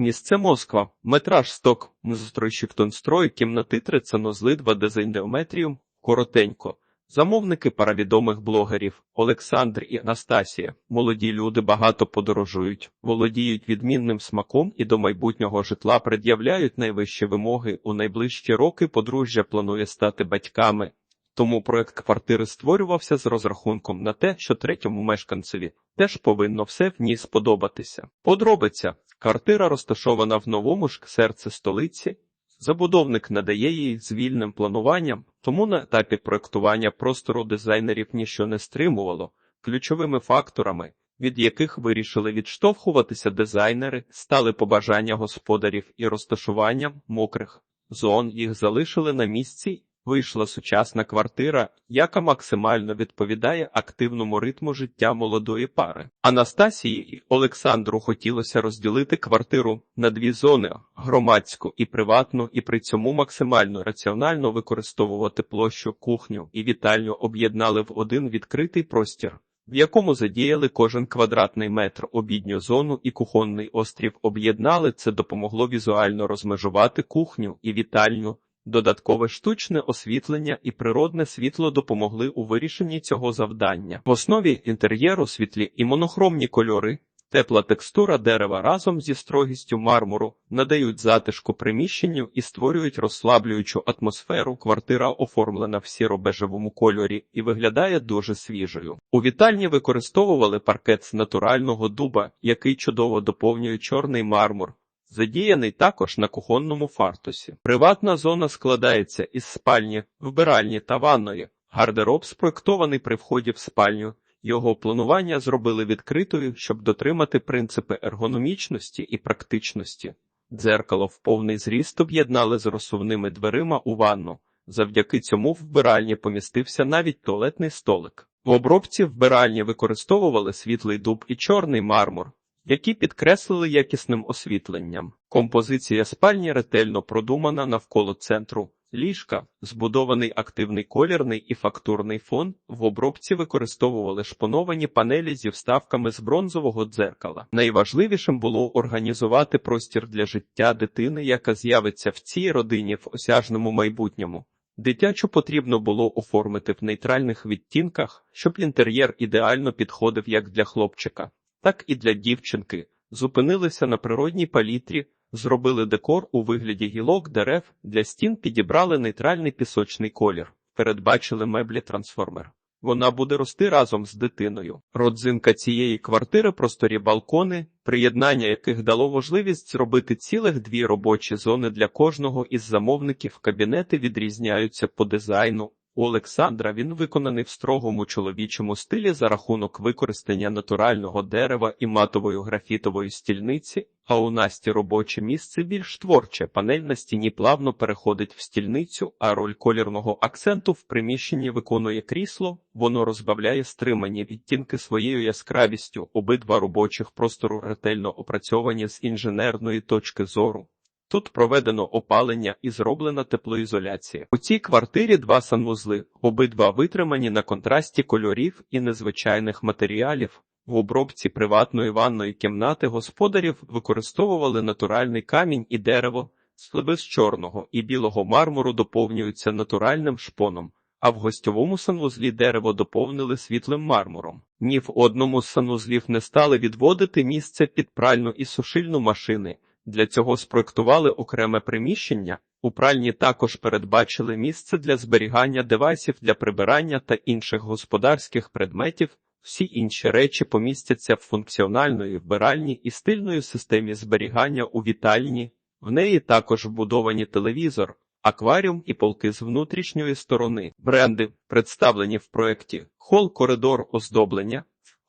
Місце Москва. Метраж сток. Мзостройщик тонстрой. Кімнати 3 санузли 2 дезіндеометріум. Коротенько. Замовники паравідомих блогерів Олександр і Анастасія. Молоді люди багато подорожують, володіють відмінним смаком і до майбутнього житла пред'являють найвищі вимоги. У найближчі роки подружжя планує стати батьками. Тому проект квартири створювався з розрахунком на те, що третьому мешканцеві теж повинно все в ній сподобатися. Подробиця. Квартира розташована в новому ж серці столиці. Забудовник надає її з вільним плануванням, тому на етапі проектування простору дизайнерів ніщо не стримувало. Ключовими факторами, від яких вирішили відштовхуватися дизайнери, стали побажання господарів і розташуванням мокрих зон їх залишили на місці. Вийшла сучасна квартира, яка максимально відповідає активному ритму життя молодої пари. Анастасії і Олександру хотілося розділити квартиру на дві зони: громадську і приватну, і при цьому максимально раціонально використовувати площу, кухню і вітальню об'єднали в один відкритий простір. В якому задіяли кожен квадратний метр обідню зону і кухонний острів об'єднали, це допомогло візуально розмежувати кухню і вітальню. Додаткове штучне освітлення і природне світло допомогли у вирішенні цього завдання. В основі інтер'єру світлі і монохромні кольори, тепла текстура дерева разом зі строгістю мармуру надають затишку приміщенню і створюють розслаблюючу атмосферу. Квартира оформлена в сіро-бежевому кольорі і виглядає дуже свіжою. У вітальні використовували паркет з натурального дуба, який чудово доповнює чорний мармур. Задіяний також на кухонному фартусі. Приватна зона складається із спальні, вбиральні та ванної. Гардероб спроектований при вході в спальню. Його планування зробили відкритою, щоб дотримати принципи ергономічності і практичності. Дзеркало в повний зріст об'єднали з розсувними дверима у ванну. Завдяки цьому в вбиральні помістився навіть туалетний столик. В обробці вбиральні використовували світлий дуб і чорний мармур які підкреслили якісним освітленням. Композиція спальні ретельно продумана навколо центру. Ліжка, збудований активний колірний і фактурний фон, в обробці використовували шпоновані панелі зі вставками з бронзового дзеркала. Найважливішим було організувати простір для життя дитини, яка з'явиться в цій родині в осяжному майбутньому. Дитячу потрібно було оформити в нейтральних відтінках, щоб інтер'єр ідеально підходив як для хлопчика, так і для дівчинки, зупинилися на природній палітрі, зробили декор у вигляді гілок дерев, для стін підібрали нейтральний пісочний колір, передбачили меблі трансформер. Вона буде рости разом з дитиною. Родзинка цієї квартири просторі балкони, приєднання яких дало можливість зробити цілих дві робочі зони для кожного із замовників. Кабінети відрізняються по дизайну, Олександра він виконаний в строгому чоловічому стилі за рахунок використання натурального дерева і матової графітової стільниці, а у Насті робоче місце більш творче. Панель на стіні плавно переходить в стільницю, а роль колірного акценту в приміщенні виконує крісло, воно розбавляє стримані відтінки своєю яскравістю. Обидва робочих простору ретельно опрацьовані з інженерної точки зору. Тут проведено опалення і зроблена теплоізоляція. У цій квартирі два санвузли, обидва витримані на контрасті кольорів і незвичайних матеріалів. В обробці приватної ванної кімнати господарів використовували натуральний камінь і дерево, слаби з чорного і білого мармуру доповнюються натуральним шпоном, а в гостьовому санвузлі дерево доповнили світлим мармуром. Ні в одному з санвузлів не стали відводити місце під пральну і сушильну машини. Для цього спроектували окреме приміщення. У пральні також передбачили місце для зберігання девайсів для прибирання та інших господарських предметів. Всі інші речі помістяться в функціональної вбиральні і стильної системі зберігання у вітальні. В неї також вбудовані телевізор, акваріум і полки з внутрішньої сторони. Бренди представлені в проєкті хол коридор оздоблення,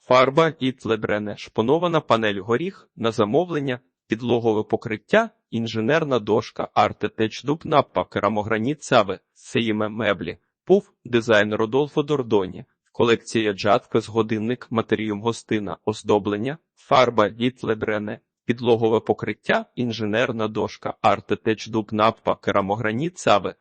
фарба і тлебрене, шпонована панель горіх на замовлення підлогове покриття, інженерна дошка, артетеч дуб напа, керамограніт сави, сеїме меблі, пуф, дизайн Родолфо Дордоні, колекція джатка з годинник, матеріум гостина, оздоблення, фарба літлебрене, підлогове покриття, інженерна дошка, артетеч дуб напа, керамограніт сави,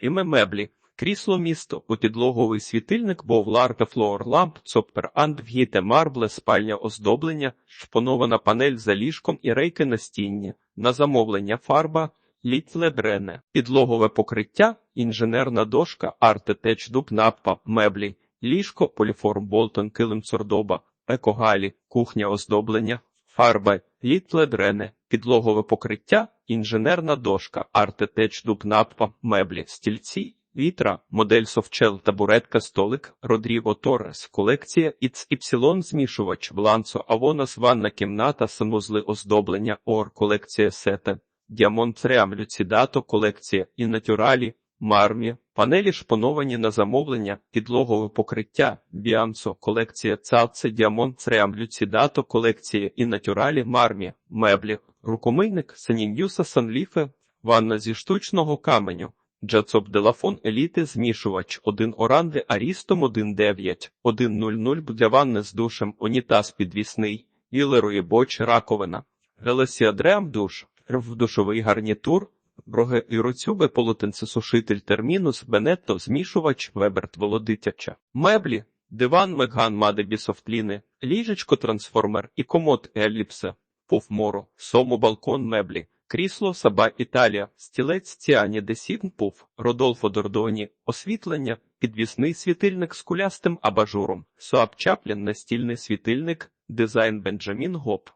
іме меблі, Крісло місто, підлоговий світильник, бовларка, флоор ламп, цоппер анд, вгіте марбле, спальня оздоблення, шпонована панель за ліжком і рейки на стінні, на замовлення фарба, літле брене, підлогове покриття, інженерна дошка, артетеч, дуб, напа, меблі, ліжко, поліформ, болтон, килим, цордоба, екогалі, кухня оздоблення, фарба, літле дрене, підлогове покриття, інженерна дошка, артетеч, дуб, напа, меблі, стільці, Вітра, модель софчел, табуретка, столик, Родріго Торрес, колекція Іц Іпсилон змішувач, Бланцо, Авонас, ванна кімната, санузли оздоблення, Ор, колекція Сете, Діамонт Реам, Люцідато, колекція і Натюралі, Мармі, панелі шпоновані на замовлення, підлогове покриття, Біанцо, колекція Цалце, Діамонт Реам, Люцідато, колекція і Натюралі, Мармі, меблі, рукомийник, Саніньюса, Санліфе, ванна зі штучного каменю. Джацоп Делафон Еліти змішувач. 1 Оранди Арістом 1.9, 1.00 для ванни з душем, унітаз підвісний, Ілерує боч, раковина, Гелесіадреам душ, в душовий гарнітур, Броге Іроцюбе полотенцесушитель термінус, Бенетто змішувач, Веберт Володитяча, меблі, диван Меган Мадебі Софтліни, ліжечко трансформер. І комод Елліпсе, Пуфморо, Сому балкон меблі. Крісло Саба Італія, стілець Тіані Десін Пуф, Родолфо Дордоні, освітлення, підвісний світильник з кулястим абажуром, Суап Чаплін, настільний світильник, дизайн Бенджамін Гоп,